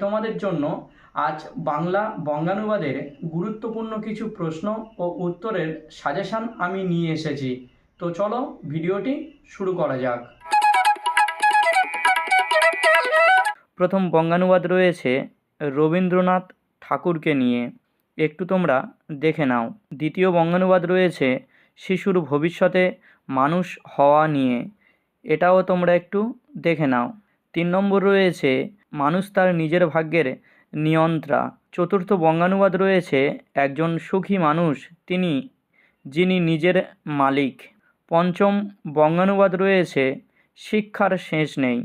তোমাদের জন্য আজ বাংলা বঙ্গানুবাদের গুরুত্বপূর্ণ কিছু প্রশ্ন ও উত্তরের সাজেশন আমি নিয়ে এসেছি। তো চলো ভিডিওটি শুরু করা যাক। প্রথম বঙ্গানুবাদ রয়েছে রবীন্দ্রনাথ ঠাকুরকে নিয়ে। একটু তোমরা দেখে নাও। দ্বিতীয় বঙ্গানুবাদ রয়েছে শিশুর ভবিষ্যতে মানুষ হওয়া নিয়ে। এটাও তোমরা একটু দেখে নাও। তিন নম্বর রয়েছে, মানুষ তার নিজের ভাগ্যের নিয়ন্ত্রা। চতুর্থ বঙ্গানুবাদ রয়েছে, একজন সুখী মানুষ, তিনি, যিনি নিজের মালিক। পঞ্চম বঙ্গানুবাদ রয়েছে, শিক্ষার শেষ নেই।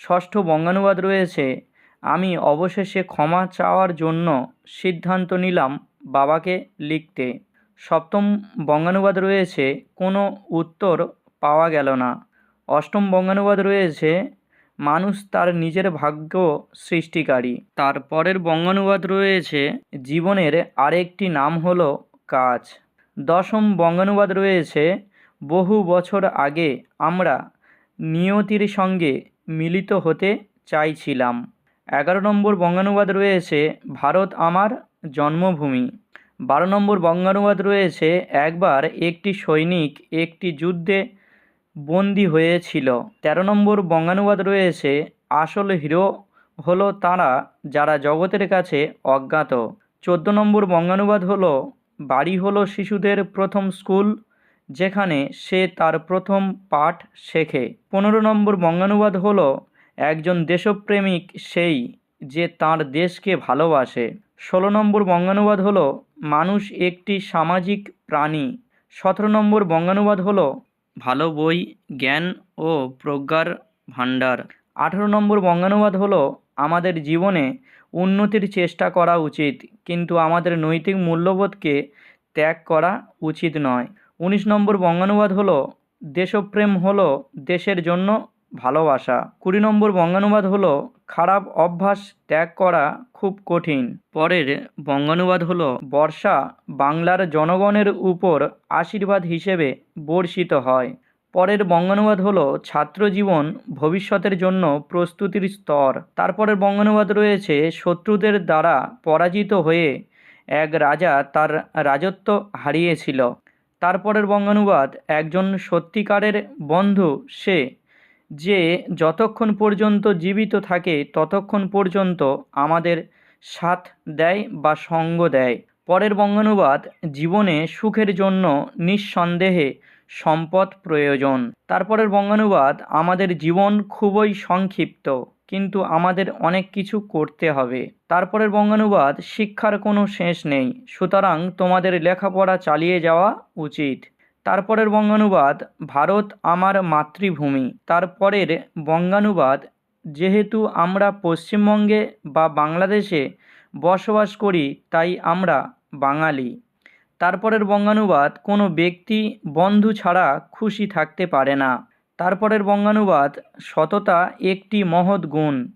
ষষ্ঠ বঙ্গানুবাদ রয়েছে, আমি অবশেষে ক্ষমা চাওয়ার জন্য সিদ্ধান্ত নিলাম বাবাকে লিখতে। সপ্তম বঙ্গানুবাদ রয়েছে, কোনো উত্তর পাওয়া গেল না। অষ্টম বঙ্গানুবাদ রয়েছে মানুষ তার নিজের ভাগ্য সৃষ্টিকারী। তার পরের বঙ্গানুবাদ রয়েছে জীবনের আরেকটি নাম হলো কাজ। দশম বঙ্গানুবাদ রয়েছে, বহু বছর আগে আমরা নিয়তির সঙ্গে মিলিত হতে চাইছিলাম। এগারো নম্বর বঙ্গানুবাদ রয়েছে, ভারত আমার জন্মভূমি। বারো নম্বর বঙ্গানুবাদ রয়েছে, একবার একটি সৈনিক একটি যুদ্ধে বন্দী হয়েছিল। তেরো নম্বর বঙ্গানুবাদ রয়েছে, আসল হিরো হলো তারা যারা জগতের কাছে অজ্ঞাত। চোদ্দ নম্বর বঙ্গানুবাদ হলো, বাড়ি হলো শিশুদের প্রথম স্কুল, যেখানে সে তার প্রথম পাঠ শেখে। পনেরো নম্বর বঙ্গানুবাদ হলো, একজন দেশপ্রেমিক সেই যে তার দেশকে ভালোবাসে। ষোলো নম্বর বঙ্গানুবাদ হলো, মানুষ একটি সামাজিক প্রাণী। সতেরো নম্বর বঙ্গানুবাদ হলো ভালো বই, জ্ঞান ও প্রজ্ঞার ভাণ্ডার। আঠেরো নম্বর বঙ্গানুবাদ হলো, আমাদের জীবনে উন্নতির চেষ্টা করা উচিত, কিন্তু আমাদের নৈতিক মূল্যবোধকে ত্যাগ করা উচিত নয়। উনিশ নম্বর বঙ্গানুবাদ হলো, দেশপ্রেম হলো দেশের জন্য ভালোবাসা। কুড়ি নম্বর বঙ্গানুবাদ হলো, খারাপ অভ্যাস ত্যাগ করা খুব কঠিন। পরের বঙ্গানুবাদ হলো, বর্ষা বাংলার জনগণের উপর আশীর্বাদ হিসেবে বর্ষিত হয়। পরের বঙ্গানুবাদ হলো, ছাত্র জীবন ভবিষ্যতের জন্য প্রস্তুতির স্তর। তারপরের বঙ্গানুবাদ রয়েছে, শত্রুদের দ্বারা পরাজিত হয়ে এক রাজা তার রাজত্ব হারিয়েছিল। তারপরের বঙ্গানুবাদ, একজন সত্যিকারের বন্ধু সে যে যতক্ষণ পর্যন্ত জীবিত থাকে, ততক্ষণ পর্যন্ত আমাদের সাথ দেয় বা সঙ্গ দেয়। পরের বঙ্গানুবাদ, জীবনে সুখের জন্য নিঃসন্দেহে সম্পদ প্রয়োজন। তারপরের বঙ্গানুবাদ, আমাদের জীবন খুবই সংক্ষিপ্ত, কিন্তু আমাদের অনেক কিছু করতে হবে। তারপরের বঙ্গানুবাদ, শিক্ষার কোনো শেষ নেই, সুতরাং তোমাদের লেখাপড়া চালিয়ে যাওয়া উচিত। তারপরের বঙ্গানুবাদ, ভারত আমার মাতৃভূমি। তারপরের বঙ্গানুবাদ, যেহেতু আমরা পশ্চিমবঙ্গে বা বাংলাদেশে বসবাস করি, তাই আমরা বাঙালি। তারপরের বঙ্গানুবাদ, কোনো ব্যক্তি, বন্ধু ছাড়া খুশি থাকতে পারে না। তারপরের বঙ্গানুবাদ, সততা একটি মহৎ গুণ।